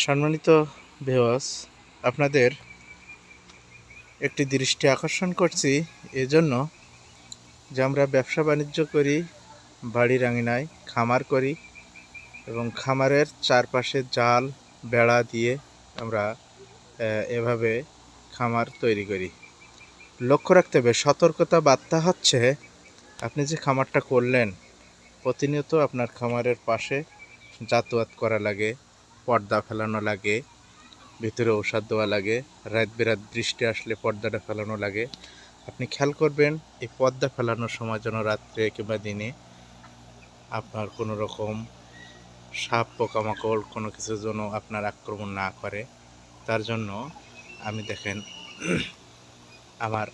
সম্মানিত ভিওয়াস আপনাদের একটি দৃষ্টি আকর্ষণ করছি এজন্য যে আমরা ব্যবসা বাণিজ্য করি বাড়ির আঙিনায় খামার করি এবং খামারের চারপাশে জাল, বেড়া দিয়ে আমরা এভাবে খামার তৈরি করি। লক্ষ্য রাখতে হবে, সতর্কতা বার্তা হচ্ছে, আপনি যে খামারটা করলেন, প্রতিনিয়ত আপনার খামারের পাশে যাতায়াত করা লাগে পর্দা ফেলানো লাগে, ভিতরে ঔষধ দেওয়া লাগে, রাত বেরাত বৃষ্টি আসলে পর্দাটা ফেলানো লাগে। আপনি খেয়াল করবেন, এই পর্দা ফেলানোর সময় যেন রাত্রে কিংবা দিনে আপনার কোনো রকম সাপ, পোকামাকড় কোনো কিছু যেন আপনার আক্রমণ না করে। তার জন্য আমি দেখেন, আমার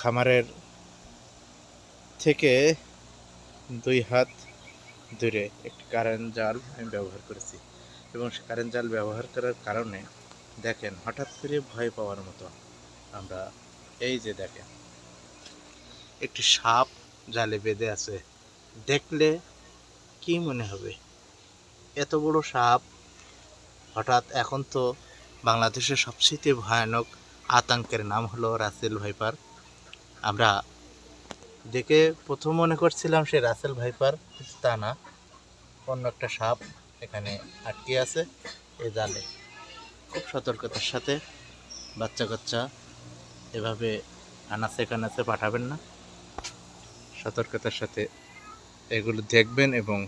খামারের থেকে দুই হাত দূরে একটি কারেন্ট জাল আমি ব্যবহার করেছি এবং সে কারেন্ট জাল ব্যবহার করার কারণে দেখেন হঠাৎ করে ভয় পাওয়ার মতো আমরা এই যে দেখেন, একটি সাপ জালে বেঁধে আছে। দেখলে কি মনে হবে? এত বড় সাপ হঠাৎ এখন তো বাংলাদেশের সবচেয়ে ভয়ানক আতঙ্কের নাম হলো রাসেল ভাইপার। আমরা দেখে প্রথম মনে করছিলাম সে রাসেল ভাইপার তা না। অন্য একটা সাপ এখানে আটকে আছে এ জালে। খুব সতর্কতার সাথে বাচ্চা কাচ্চা এভাবে আনাচে কানাচে পাঠাবেন না। সতর্কতার সাথে এগুলো দেখবেন এবং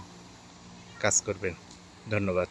কাজ করবেন। ধন্যবাদ।